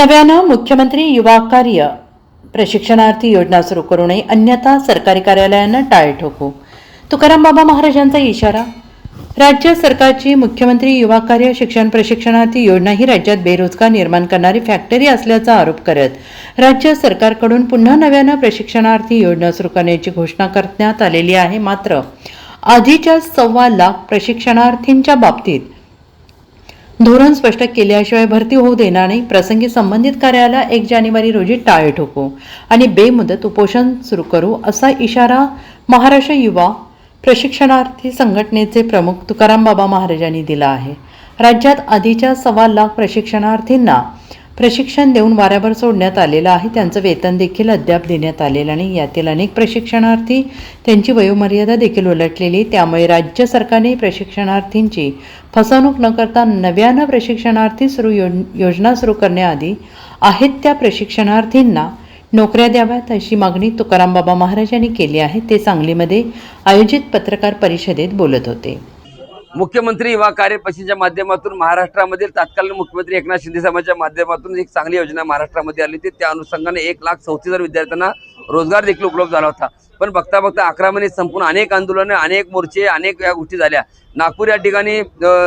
नव्यानं मुख्यमंत्री युवा कार्य प्रशिक्षणार्थी योजना सुरू करू नये अन्यथा सरकारी कार्यालयांना टाळ ठोकू. तुकाराम बाबा महाराजांचा इशारा राज्य सरकारची मुख्यमंत्री युवा कार्य शिक्षण प्रशिक्षणार्थी योजना ही राज्यात बेरोजगार निर्माण करणारी फॅक्टरी असल्याचा आरोप करत राज्य सरकारकडून पुन्हा नव्यानं प्रशिक्षणार्थी योजना सुरू करण्याची घोषणा करण्यात आलेली आहे. मात्र आधीच्या सव्वा लाख प्रशिक्षणार्थींच्या बाबतीत धोरण स्पष्ट केल्याशिवाय भरती होऊ देणार नाही. प्रसंगी संबंधित कार्याला एक जानेवारी रोजी टाळे ठोकू आणि बेमुदत उपोषण सुरू करू असा इशारा महाराष्ट्र युवा प्रशिक्षणार्थी संघटनेचे प्रमुख तुकाराम बाबा महाराजांनी दिला आहे. राज्यात आधीच्या सव्वा लाख प्रशिक्षणार्थींना प्रशिक्षण देऊन वाऱ्यावर सोडण्यात आलेलं आहे. त्यांचं वेतन देखील अद्याप देण्यात आलेलं नाही. यातील अनेक प्रशिक्षणार्थी त्यांची वयोमर्यादा देखील उलटलेली त्यामुळे राज्य सरकारने प्रशिक्षणार्थींची फसवणूक न करता नव्यानं प्रशिक्षणार्थी सुरू यो योजना सुरू करण्याआधी आहेत त्या प्रशिक्षणार्थींना नोकऱ्या द्याव्यात अशी मागणी तुकाराम बाबा महाराज यांनी केली आहे. ते सांगलीमध्ये आयोजित पत्रकार परिषदेत बोलत होते. मुख्यमंत्री युवा कार्यपक्षाच्या माध्यमातून महाराष्ट्रामधील तत्कालीन मुख्यमंत्री एकनाथ शिंदे साहेबांच्या माध्यमातून एक चांगली योजना महाराष्ट्रामध्ये आली होती. त्या अनुषंगाने एक लाख चौतीस हजार विद्यार्थ्यांना रोजगार देखील उपलब्ध झाला होता. पण बघता बघता अकरा महिने संपून अनेक आंदोलनं अनेक मोर्चे अनेक या गोष्टी झाल्या. नागपूर या ठिकाणी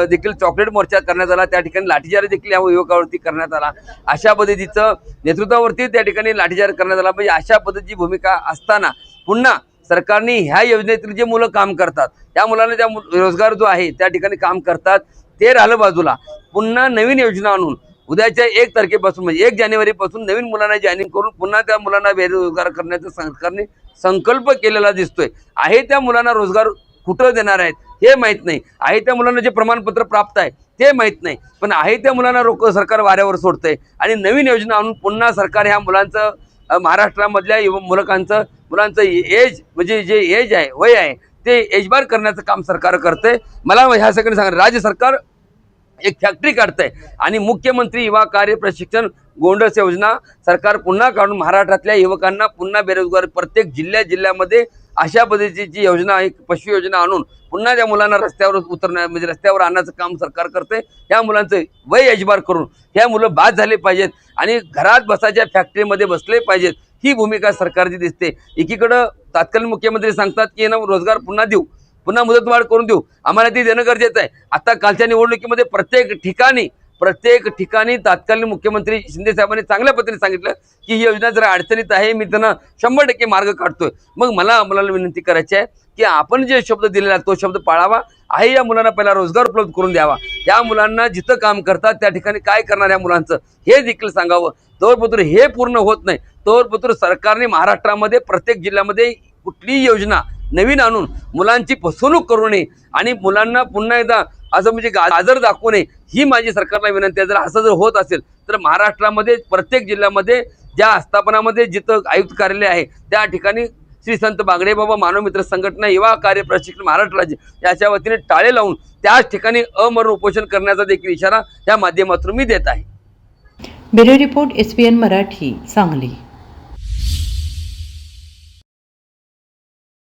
देखील चॉकलेट मोर्चा करण्यात आला. त्या ठिकाणी लाठीचार्ज देखील या युवकावरती करण्यात आला. अशा पद्धतीचं नेतृत्वावरती त्या ठिकाणी लाठीचार्ज करण्यात आला. म्हणजे अशा पद्धतीची भूमिका असताना पुन्हा सरकारने ह्या योजनेतील जे मुलं काम करतात त्या मुलांना त्या रोजगार जो आहे त्या ठिकाणी काम करतात ते राहिलं बाजूला. पुन्हा नवीन योजना आणून उद्याच्या एक तारखेपासून म्हणजे एक जानेवारीपासून नवीन मुलांना जॉईनिंग करून पुन्हा त्या मुलांना बेरोजगार करण्याचा सरकारने संकल्प केलेला दिसतोय. आहे त्या मुलांना रोजगार कुठं देणार आहेत हे माहीत नाही. आहे त्या मुलांना जे प्रमाणपत्र प्राप्त आहे ते माहीत नाही. पण आहे त्या मुलांना रोक सरकार वाऱ्यावर सोडतंय. आणि नवीन योजना आणून पुन्हा सरकार ह्या मुलांचं महाराष्ट्रामधल्या युव मुलकांचं मुलांचं एज म्हणजे जे एज आहे वय आहे ते एजबार करण्याचं काम सरकार करतंय. मला ह्या सगळ्यांनी सांगा राज्य सरकार एक फॅक्टरी काढतंय. आणि मुख्यमंत्री युवा कार्य प्रशिक्षण गोंडस योजना सरकार पुन्हा काढून महाराष्ट्रातल्या युवकांना पुन्हा बेरोजगार प्रत्येक जिल्ह्या जिल्ह्यामध्ये अशा पद्धतीची जी योजना एक पशु योजना आणून पुन्हा त्या मुलांना रस्त्यावर उतरण्या म्हणजे रस्त्यावर आणण्याचं काम सरकार करते. ह्या मुलांचं वय एजबार करून ह्या मुलं बाद झाले पाहिजेत आणि घरात बसायच्या फॅक्टरीमध्ये बसले पाहिजेत ही भूमिका सरकारची दिसते. एकीकडं तात्कालीन मुख्यमंत्री सांगतात की ना रोजगार पुन्हा देऊ पुन्हा मुदतवाढ करून देऊ आम्हाला ती देणं गरजेचं आहे. आता कालच्या निवडणुकीमध्ये प्रत्येक ठिकाणी प्रत्येक ठिकाणी तात्कालीन मुख्यमंत्री शिंदे साहेबांनी चांगल्या पद्धतीने सांगितलं की ही योजना जर अडचणीत आहे मी त्यांना शंभर टक्के मार्ग काढतोय. मग मला मुलाला विनंती करायची आहे की आपण जे शब्द दिलेला तो शब्द पाळावा आहे या मुलांना पहिला रोजगार उपलब्ध करून द्यावा. या मुलांना जिथं काम करतात त्या ठिकाणी काय करणार या मुलांचं हे देखील सांगावं. तोवरपुत्र हे पूर्ण होत नाही. तोवरपुत्र सरकारने महाराष्ट्रामध्ये प्रत्येक जिल्ह्यामध्ये कुठलीही योजना नवीन आणून मुलांची फसवणूक करू नये आणि मुलांना पुन्हा एकदा असं म्हणजे गाजर दाखवू नये ही माझी सरकारला विनंती आहे. जर असं जर होत असेल तर महाराष्ट्रामध्ये प्रत्येक जिल्ह्यामध्ये ज्या आस्थापनामध्ये जिथं आयुक्त कार्यालय आहे त्या ठिकाणी श्री संत बागडे बाबा मानव मित्र संघटना युवा कार्य प्रशिक्षण महाराष्ट्र राज्य याच्या वतीने टाळे लावून त्याच ठिकाणी अमरण उपोषण करण्याचा देखील इशारा या माध्यमातून मी देत आहे. Bureau report S P N Marathi Sangli.